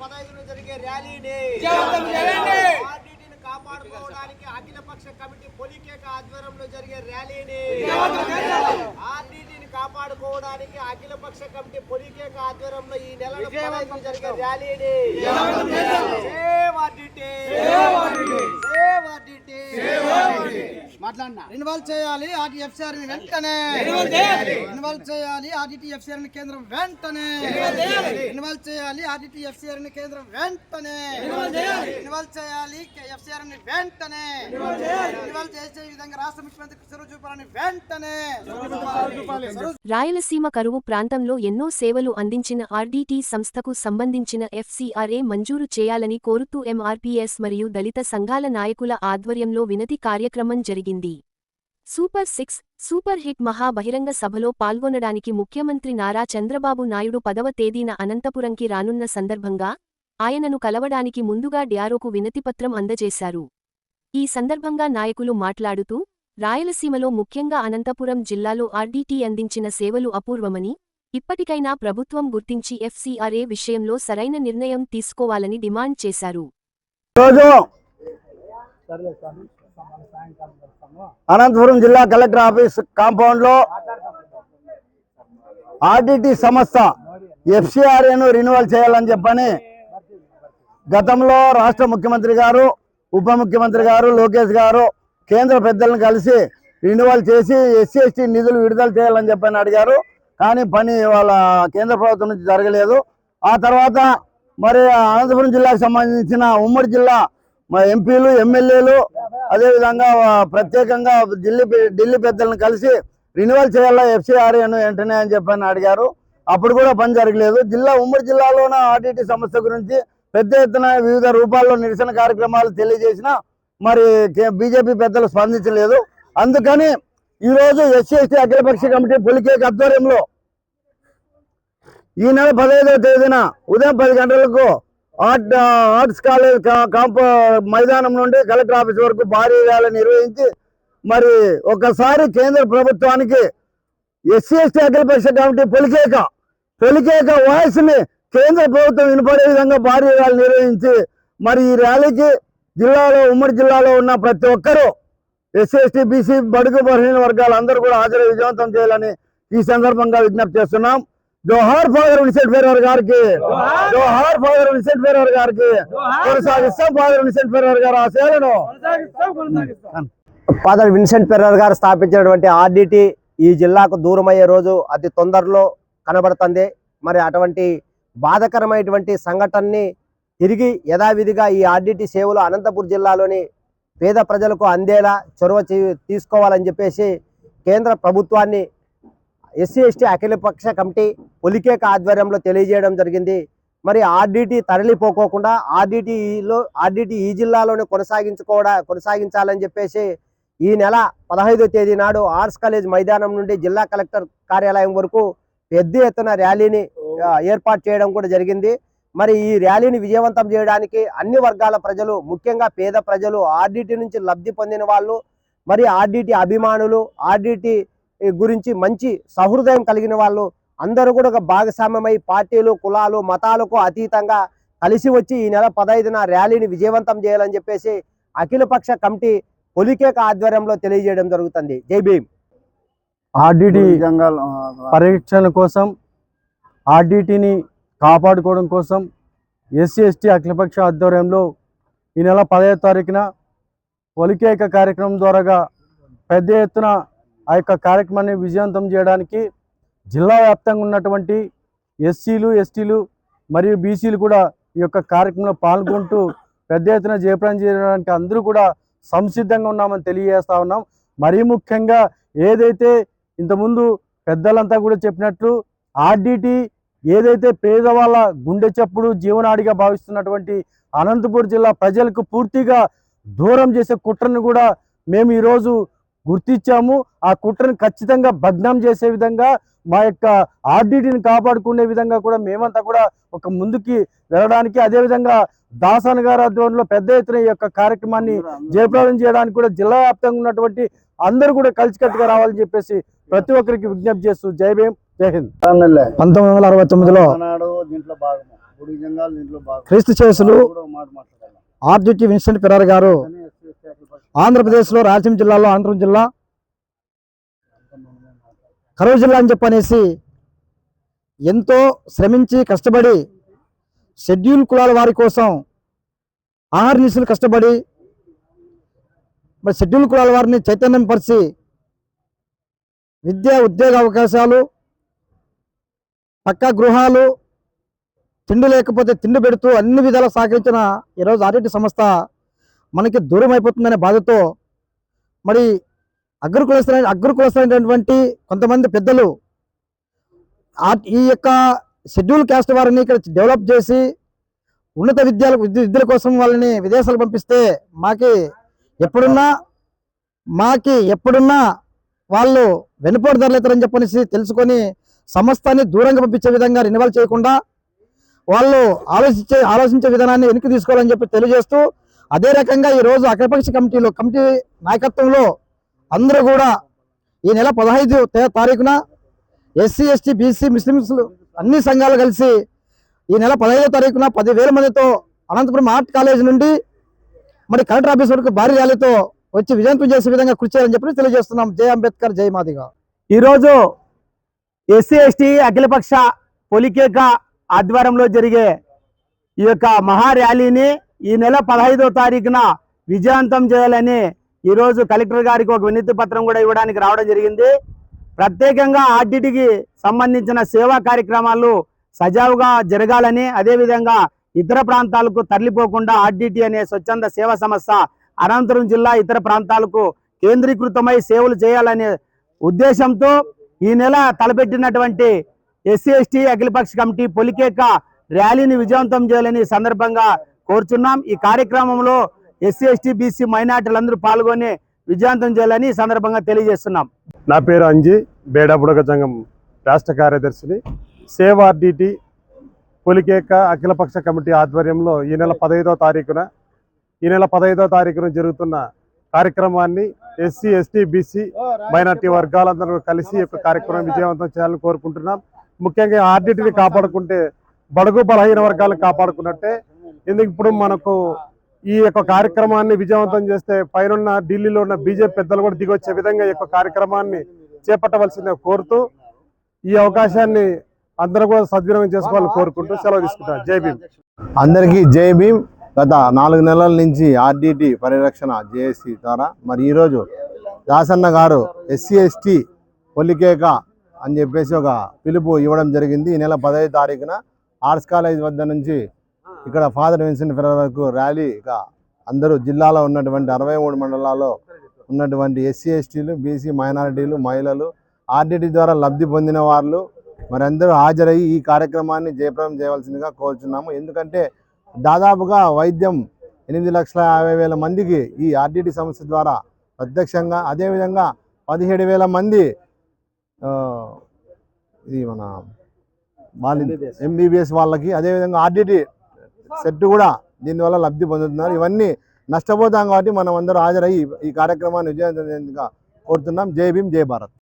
పదహైదున జరిగే ర్యాలీని కాపాడుకోవడానికి అఖిలపక్ష కమిటీ పొలికేక ఆధ్వర్యంలో జరిగే ర్యాలీని. ఆర్డీటీని కాపాడుకోవడానికి అఖిలపక్ష కమిటీ పొలికేక ఆధ్వర్యంలో ఈ నెల జరిగే ర్యాలీని. Save RDT save RDT. Save RDT మాట్లాడినా చేయాలి ఆర్టీఎఫ్సిఆర్ వెంటనే చేయాలి. చేయాలి ఆర్టీఎఫ్సిఆర్ని కేంద్రం వెంటనే రిన్వాల్వ్ చేయాలి. రిన్వాల్వ్ చేయాలి ఆర్టీఎఫ్సిఆర్ని కేంద్రం వెంటనే రిన్వాల్వ్ చేయాలి. రిన్వాల్వ్ చేయాలి ఎఫ్సిఆర్ని వెంటనే రిన్వాల్వ్ చేయాలి. రిన్వాల్వ్ చేసే విధంగా రాష్ట్ర ముఖ్యమంత్రి చొరవ చూపాలని వెంటనే చొరవ రాయలసీమ కరువు ప్రాంతంలో ఎన్నో సేవలు అందించిన ఆర్డీటీ సంస్థకు సంబంధించిన ఎఫ్సీఆర్ఏ మంజూరు చేయాలని కోరుతూ ఎంఆర్పీఎస్ మరియు దళిత సంఘాల నాయకుల ఆధ్వర్యంలో వినతి కార్యక్రమం జరిగింది సూపర్ సిక్స్ సూపర్ హిట్ మహా బహిరంగ సభలో పాల్గొనడానికి ముఖ్యమంత్రి నారా చంద్రబాబు నాయుడు పదవ తేదీన అనంతపురంకి రానున్న సందర్భంగా ఆయనను కలవడానికి ముందుగా డ్యారోకు వినతిపత్రం అందజేశారు. ఈ సందర్భంగా నాయకులు మాట్లాడుతూ రాయలసీమలో ముఖ్యంగా అనంతపురం జిల్లాలో ఆర్డీటీ అందించిన సేవలు అపూర్వమని ఇప్పటికైనా ప్రభుత్వం గుర్తించి ఎఫ్సీఆర్ఏ విషయంలో సరైన నిర్ణయం తీసుకోవాలని డిమాండ్ చేశారు. అనంతపురం జిల్లా కలెక్టర్ ఆఫీస్ కాంపౌండ్లో ఆర్డిటి సంస్థ ఎఫ్సిఆర్ఏను రెన్యువల్ చేయాలని చెప్పని గతంలో రాష్ట్ర ముఖ్యమంత్రి గారు ఉప ముఖ్యమంత్రి గారు లోకేష్ గారు కేంద్ర పెద్దలను కలిసి రెన్యువల్ చేసి ఎస్సీ ఎస్టీ నిధులు విడుదల చేయాలని చెప్పని అడిగారు. కానీ పని వాళ్ళ కేంద్ర ప్రభుత్వం నుంచి జరగలేదు. ఆ తర్వాత మరి అనంతపురం జిల్లాకు సంబంధించిన ఉమ్మడి జిల్లా మా ఎంపీలు ఎమ్మెల్యేలు అదేవిధంగా ప్రత్యేకంగా ఢిల్లీ ఢిల్లీ పెద్దలను కలిసి రెన్యువల్ చేయాలా ఎఫ్సీఆర్ఏను వెంటనే అని చెప్పని అడిగారు. అప్పుడు కూడా పని జరగలేదు. జిల్లా ఉమ్మడి జిల్లాలోన ఆర్టీటీ సమస్య గురించి పెద్ద ఎత్తున వివిధ రూపాల్లో నిరసన కార్యక్రమాలు తెలియజేసిన మరి బీజేపీ పెద్దలు స్పందించలేదు. అందుకని ఈరోజు ఎస్సీ ఎస్టీ అఖిలపక్ష కమిటీ పులికేక్ ఆధ్వర్యంలో ఈ నెల పదహైదవ తేదీన ఉదయం పది గంటలకు ఆర్ట్ ఆర్ట్స్ కాలేజ్ కా- కాంప మైదానం నుండి కలెక్టర్ ఆఫీస్ వరకు భారీ ర్యాలీ నిర్వహించి మరి ఒకసారి కేంద్ర ప్రభుత్వానికి ఎస్సీ ఎస్టీ అఖిలపక్ష కమిటీ పొలికేక పొలికేక వాయిస్ని కేంద్ర ప్రభుత్వం వినపడే విధంగా భారీ ర్యాలీ నిర్వహించి మరి ఈ ర్యాలీకి జిల్లాలో ఉమ్మడి జిల్లాలో ఉన్న ప్రతి ఒక్కరూ ఎస్సీ ఎస్టీ బీసీ బడుగు బలహీన వర్గాలు అందరూ కూడా హాజరు విజయవంతం చేయాలని ఈ సందర్భంగా విజ్ఞప్తి చేస్తున్నాం. జోహార్ ఫాదర్ విన్సెంట్ ఫెరర్ గారికి జోహార్! ఫాదర్ విన్సెంట్ ఫెరర్ గారికి కొనసాగిస్తాం. ఫాదర్ విన్సెంట్ ఫెరర్ గారు ఆశయాలను. ఫాదర్ విన్సెంట్ పెర్రర్ గారు స్థాపించినటువంటి ఆర్డిటి ఈ జిల్లాకు దూరమయ్యే రోజు అతి తొందరలో కనబడుతుంది. మరి అటువంటి బాధకరమైనటువంటి సంఘటనని తిరిగి యథావిధిగా ఈ ఆర్డిటి సేవలు అనంతపురం జిల్లాలోని పేద ప్రజలకు అందేలా చొరవ తీసుకోవాలని చెప్పేసి కేంద్ర ప్రభుత్వాన్ని ఎస్సీ ఎస్టీ అఖిలపక్ష కమిటీ పొలికేక ఆధ్వర్యంలో తెలియజేయడం జరిగింది. మరి ఆర్డీటీ తరలిపోకోకుండా ఆర్డిటిలో ఆర్డీటీ ఈ జిల్లాలోనే కొనసాగించుకోవడా కొనసాగించాలని చెప్పేసి ఈ నెల పదహైదో తేదీ నాడు ఆర్ట్స్ కాలేజ్ మైదానం నుండి జిల్లా కలెక్టర్ కార్యాలయం వరకు పెద్ద ఎత్తున ర్యాలీని ఏర్పాటు చేయడం కూడా జరిగింది. మరి ఈ ర్యాలీని విజయవంతం చేయడానికి అన్ని వర్గాల ప్రజలు ముఖ్యంగా పేద ప్రజలు ఆర్డిటి నుంచి లబ్ధి పొందిన వాళ్ళు మరి ఆర్డిటి అభిమానులు ఆర్డిటి గురించి మంచి సహృదయం కలిగిన వాళ్ళు అందరూ కూడా ఒక భాగస్వామ్యమై పార్టీలు కులాలు మతాలకు అతీతంగా కలిసి వచ్చి ఈ నెల పదహైదున ర్యాలీని విజయవంతం చేయాలని చెప్పేసి అఖిలపక్ష కమిటీ పొలికేక ఆధ్వర్యంలో తెలియజేయడం జరుగుతుంది. జై భీమ్. ఆర్డిటి పరీక్షణ కోసం ఆర్డిటిని కాపాడుకోవడం కోసం ఎస్సీ ఎస్టీ అఖిలపక్ష ఆధ్వర్యంలో ఈ నెల పదహైదు తారీఖున ఒలికేక కార్యక్రమం ద్వారాగా పెద్ద ఎత్తున ఆ యొక్క కార్యక్రమాన్ని విజయవంతం చేయడానికి జిల్లా వ్యాప్తంగా ఉన్నటువంటి ఎస్సీలు ఎస్టీలు మరియు బీసీలు కూడా ఈ యొక్క కార్యక్రమంలో పాల్గొంటూ పెద్ద ఎత్తున జయప్రదం చేయడానికి అందరూ కూడా సంసిద్ధంగా ఉన్నామని తెలియజేస్తా ఉన్నాం. మరీ ముఖ్యంగా ఏదైతే ఇంతకుముందు పెద్దలంతా కూడా చెప్పినట్లు ఆర్డిటి ఏదైతే పేదవాళ్ళ గుండె చప్పుడు జీవనాడిగా భావిస్తున్నటువంటి అనంతపూర్ జిల్లా ప్రజలకు పూర్తిగా దూరం చేసే కుట్రను కూడా మేము ఈరోజు గుర్తించాము. ఆ కుట్రను ఖచ్చితంగా భగ్నం చేసే విధంగా మా యొక్క ఆర్డిటిని కాపాడుకునే విధంగా కూడా మేమంతా కూడా ఒక ముందుకి వెళ్ళడానికి అదేవిధంగా దాసాన్ గారి ఆధ్వర్యంలో పెద్ద ఎత్తున ఈ యొక్క కార్యక్రమాన్ని జయప్రదం చేయడానికి కూడా జిల్లా వ్యాప్తంగా ఉన్నటువంటి అందరూ కూడా కలిసికట్టుగా రావాలని చెప్పేసి ప్రతి ఒక్కరికి విజ్ఞప్తి చేస్తూ జై భీమ్ జై హింద్. పంతొమ్మిది వందల అరవై తొమ్మిదిలో క్రీస్తు చేసులు ఆర్డిటి విన్సెంట్ పిరార్ గారు ఆంధ్రప్రదేశ్లో రాయలసీమ జిల్లాలో అనంతపురం జిల్లా కరువు జిల్లా అని చెప్పనేసి ఎంతో శ్రమించి కష్టపడి షెడ్యూల్ కులాల వారి కోసం ఆహార నిశలు కష్టపడి మరి షెడ్యూల్ కులాల వారిని చైతన్యం పరిచి విద్యా ఉద్యోగ అవకాశాలు పక్కా గృహాలు తిండి లేకపోతే తిండి పెడుతూ అన్ని విధాలు సహకరించిన ఈరోజు ఆర్టీటీ సంస్థ మనకి దూరం అయిపోతుందనే బాధతో మరి అగ్ర కులస్తులైన కొంతమంది పెద్దలు ఈ యొక్క షెడ్యూల్ క్యాస్ట్ వారిని ఇక్కడ డెవలప్ చేసి ఉన్నత విద్యల విద్య విద్యల కోసం వాళ్ళని విదేశాలు పంపిస్తే మాకి ఎప్పుడున్నా మాకి ఎప్పుడున్నా వాళ్ళు వెనుపోటు ధరలేతారని చెప్పనేసి తెలుసుకొని సంస్థని దూరంగా పంపించే విధంగా రెన్యువల్ చేయకుండా వాళ్ళు ఆలోచించే ఆలోచించే విధానాన్ని వెనక్కి తీసుకోవాలని చెప్పి తెలియజేస్తూ అదే రకంగా ఈరోజు అఖిలపక్ష కమిటీలో కమిటీ నాయకత్వంలో అందరూ కూడా ఈ నెల పదహైదు తారీఖున ఎస్సీ ఎస్టీ బీసీ ముస్లిమ్స్ అన్ని సంఘాలు కలిసి ఈ నెల పదహైదో తారీఖున పదివేల మందితో అనంతపురం ఆర్ట్ కాలేజ్ నుండి మరి కలెక్టర్ ఆఫీస్ వరకు భారీ ర్యాలీతో వచ్చి విజయంతం చేసే విధంగా కృషి చేయాలని చెప్పి తెలియజేస్తున్నాం. జై అంబేద్కర్ జై మాదిగా. ఈరోజు ఎస్సీ ఎస్టీ అఖిలపక్ష పొలికేక ఆధ్వర్యంలో జరిగే ఈ యొక్క మహా ర్యాలీని ఈ నెల పదహైదో తారీఖున విజయవంతం చేయాలని ఈరోజు కలెక్టర్ గారికి ఒక వినతి పత్రం కూడా ఇవ్వడానికి రావడం జరిగింది. ప్రత్యేకంగా ఆర్టీటీకి సంబంధించిన సేవా కార్యక్రమాలు సజావుగా జరగాలని అదేవిధంగా ఇతర ప్రాంతాలకు తరలిపోకుండా ఆర్డిటి అనే స్వచ్ఛంద సేవా సంస్థ అనంతపురం జిల్లా ఇతర ప్రాంతాలకు కేంద్రీకృతమై సేవలు చేయాలనే ఉద్దేశంతో ఈ నెల తలపెట్టినటువంటి ఎస్సీ ఎస్టీ అఖిలపక్ష కమిటీ పొలికేక ర్యాలీని విజయవంతం చేయాలని సందర్భంగా కోరుచున్నాం. ఈ కార్యక్రమంలో ఎస్సీ ఎస్టీ బీసీ మైనార్టీలందరూ పాల్గొని విజయవంతం చేయాలని ఈ సందర్భంగా తెలియజేస్తున్నాం. నా పేరు అంజి బేడా బుడగ సంఘం రాష్ట్ర కార్యదర్శిని. సేవ్ ఆర్డిటి పొలికేక అఖిలపక్ష కమిటీ ఆధ్వర్యంలో ఈ నెల పదహైదో తారీఖున ఈ నెల పదహైదో తారీఖున జరుగుతున్న కార్యక్రమాన్ని ఎస్సీ ఎస్టీ బీసీ మైనార్టీ వర్గాలందరూ కలిసి ఈ యొక్క కార్యక్రమం విజయవంతం చేయాలని కోరుకుంటున్నాం. ముఖ్యంగా ఆర్డిటిని కాపాడుకుంటే బడుగు బలహీన వర్గాలను కాపాడుకున్నట్టే ఎందుకు ఇప్పుడు మనకు ఈ యొక్క కార్యక్రమాన్ని విజయవంతం చేస్తే పైన ఢిల్లీలో ఉన్న బీజేపీ పెద్దలు కూడా దిగొచ్చే విధంగా ఈ యొక్క కార్యక్రమాన్ని చేపట్టవలసిందిగా కోరుతూ ఈ అవకాశాన్ని అందరూ కూడా సద్వినియోగం చేసుకోవాలని కోరుకుంటూ సెలవు తీసుకుంటాను జై భీమ్. అందరికీ జై భీమ్. గత నాలుగు నెలల నుంచి ఆర్డిటి పరిరక్షణ జేఏసీ ద్వారా మరి ఈరోజు దాసన్న గారు ఎస్సీ ఎస్టీ పొలికేక అని చెప్పేసి ఒక పిలుపు ఇవ్వడం జరిగింది. ఈ నెల పదహైదు తారీఖున ఆర్ట్స్ కాలేజ్ వద్ద నుంచి ఇక్కడ ఫాదర్ విన్సెంట్ ఫెరర్ వరకు ర్యాలీగా అందరూ జిల్లాలో ఉన్నటువంటి అరవై మూడు మండలాల్లో ఉన్నటువంటి ఎస్సీ ఎస్టీలు బీసీ మైనారిటీలు మహిళలు ఆర్డిటి ద్వారా లబ్ధి పొందిన వాళ్ళు మరి అందరూ హాజరయ్యి ఈ కార్యక్రమాన్ని జయప్రదం చేయవలసిందిగా కోరుచున్నాము. ఎందుకంటే దాదాపుగా వైద్యం ఎనిమిది లక్షల యాభై వేల మందికి ఈ ఆర్డిటి సంస్థ ద్వారా ప్రత్యక్షంగా అదేవిధంగా పదిహేడు వేల మంది ఇది మన వాళ్ళ ఎంబీబీఎస్ వాళ్ళకి అదేవిధంగా ఆర్డిటి సెట్ కూడా దీనివల్ల లబ్ధి పొందుతున్నారు. ఇవన్నీ నష్టపోతాం కాబట్టి మనం అందరూ హాజరయ్యి ఈ కార్యక్రమాన్ని విజయవంతంగా కోరుతున్నాం. జై భీమ్ జై భారత్.